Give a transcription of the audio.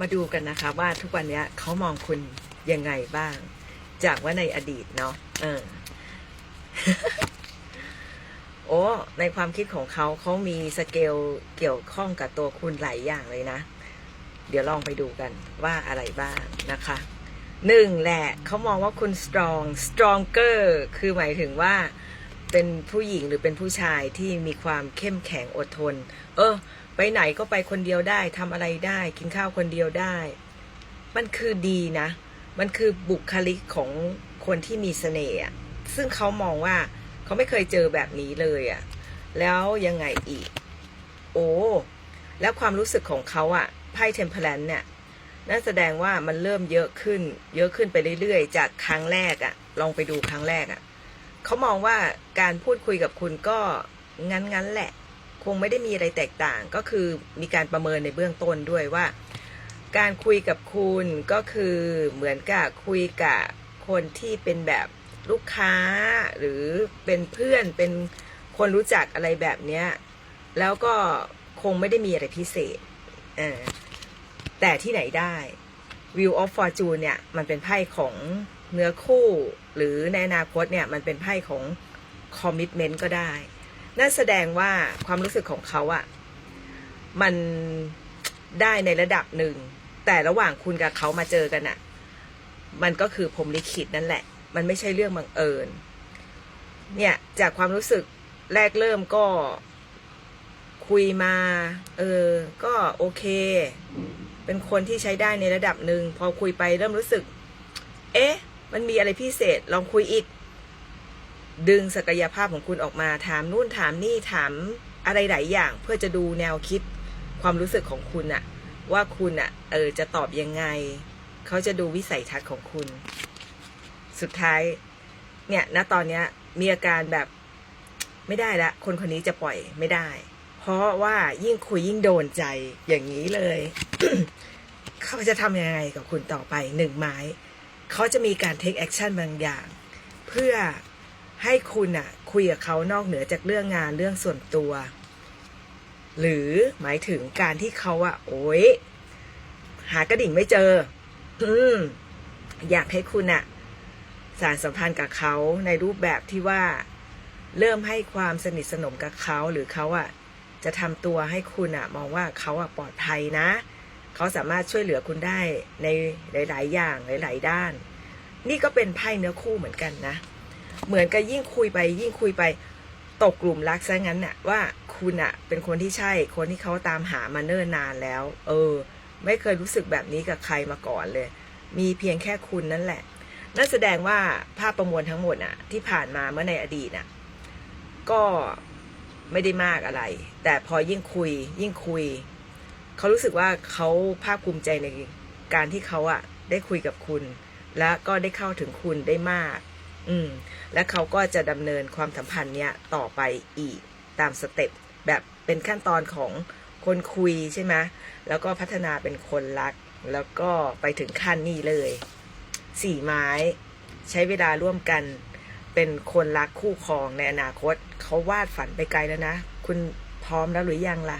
มาดูกันนะคะว่าทุกวันนี้เขามองคุณยังไงบ้าง จากว่าในอดีตเนาะเออ โอ้ในความคิดของเขาเขามีสเกลเกี่ยวข้องกับตัวคุณหลายอย่างเลยนะ เดี๋ยวลองไปดูกันว่าอะไรบ้างนะคะหนึ่งแหละเขามองว่าคุณ strong stronger คือหมายถึงว่าเป็นผู้หญิงหรือเป็นผู้ชายที่มีความเข้มแข็งอดทน เออ ไปไหนก็ไปคนเดียวได้ทำอะไรได้ กินข้าวคนเดียวได้ มันคือดีนะ มันคือบุคลิกของคนที่มีเสน่ห์อะซึ่งเขามองว่าเขาไม่เคยเจอแบบนี้เลยอะแล้วยังไงอีก โอ้แล้วความรู้สึกของเขาอะไพ่เทมเพลนเนี่ยนั่นแสดงว่ามันเริ่มเยอะขึ้น เยอะขึ้นไปเรื่อยๆ จากครั้งแรกอะลองไปดูครั้งแรกอะเขามองว่าการพูดคุยกับคุณก็งั้นๆแหละ คงไม่ได้มีอะไรแตกต่างก็คือมีการประเมินในเบื้องต้นด้วยว่า การคุยกับคุณก็คือเหมือนกับคุยกับคนที่เป็นแบบลูกค้าหรือเป็นเพื่อนเป็นคนรู้จักอะไรแบบเนี้ยแล้วก็คงไม่ได้มีอะไรพิเศษแต่ที่ไหนได้ View of Fortune เนี่ยมันเป็นไพ่ของเนื้อคู่ หรือในอนาคตเนี่ยมันเป็นไพ่ของ Commitment ก็ได้ นั่นแสดงว่าความรู้สึกของเขาอะมันได้ในระดับหนึ่ง แต่ระหว่างคุณกับเขามาเจอกันอะมันก็คือผมลิขิตนั่นแหละ มันไม่ใช่เรื่องบังเอิญ เนี่ยจากความรู้สึกแรกเริ่มก็คุยมา เออ ก็โอเค เป็นคนที่ใช้ได้ในระดับหนึ่ง พอคุยไปเริ่มรู้สึก เอ๊ะ มันมีอะไรพิเศษ ลองคุยอีก ดึงศักยภาพของคุณออกมาถามนู่นถามนี่ถามอะไรหลายอย่าง เพื่อจะดูแนวคิดความรู้สึกของคุณอะว่าคุณอะเออจะตอบยังไง เขาจะดูวิสัยทัศน์ของคุณ สุดท้าย เนี่ยณตอนเนี้ยมีอาการแบบไม่ได้ละคนคนนี้จะปล่อยไม่ได้ เพราะว่ายิ่งคุยยิ่งโดนใจอย่างนี้เลยเขาจะทำยังไงกับคุณต่อไปหนึ่งไม้ เขาจะมีการ take action บางอย่าง เพื่อ ให้คุณอะคุยกับเขานอกเหนือจากเรื่องงานเรื่องส่วนตัว หรือหมายถึงการที่เขาอะโอ๊ยหากระดิ่งไม่เจอ อืมอยากให้คุณอะสารสัมพันธ์กับเขาในรูปแบบที่ว่า เริ่มให้ความสนิทสนมกับเขาหรือเขาอะจะทำตัวให้คุณอะมองว่าเขาอะปลอดภัยนะ เขาสามารถช่วยเหลือคุณได้ในหลาย ๆ อย่างหลาย ๆ ด้าน นี่ก็เป็นไพ่เนื้อคู่เหมือนกันนะ เหมือนกับยิ่งคุยไป ยิ่งคุยไปตกกลุ่มรักซะงั้นน่ะว่าคุณอะเป็นคนที่ใช่คนที่เขาตามหามาเนิ่นนานแล้ว เออ ไม่เคยรู้สึกแบบนี้กับใครมาก่อนเลย มีเพียงแค่คุณนั่นแหละ นั่นแสดงว่าภาพประมวลทั้งหมดอะที่ผ่านมาเมื่อในอดีตอะก็ไม่ได้มากอะไร แต่พอยิ่งคุย ยิ่งคุย เขารู้สึกว่าเขาภาคภูมิใจในการที่เขาอะได้คุยกับคุณ และก็ได้เข้าถึงคุณได้มาก อืม และเขาก็จะดำเนินความสัมพันธ์เนี้ยต่อไปอีกตามสเต็ปแบบเป็นขั้นตอนของคนคุยใช่ไหมแล้วก็พัฒนาเป็นคนรัก แล้วก็ไปถึงขั้นนี้เลยสี่ไม้ใช้เวลาร่วมกัน เป็นคนรักคู่ครองในอนาคต เขาวาดฝันไปไกลแล้วนะ คุณพร้อมแล้วหรือยังล่ะ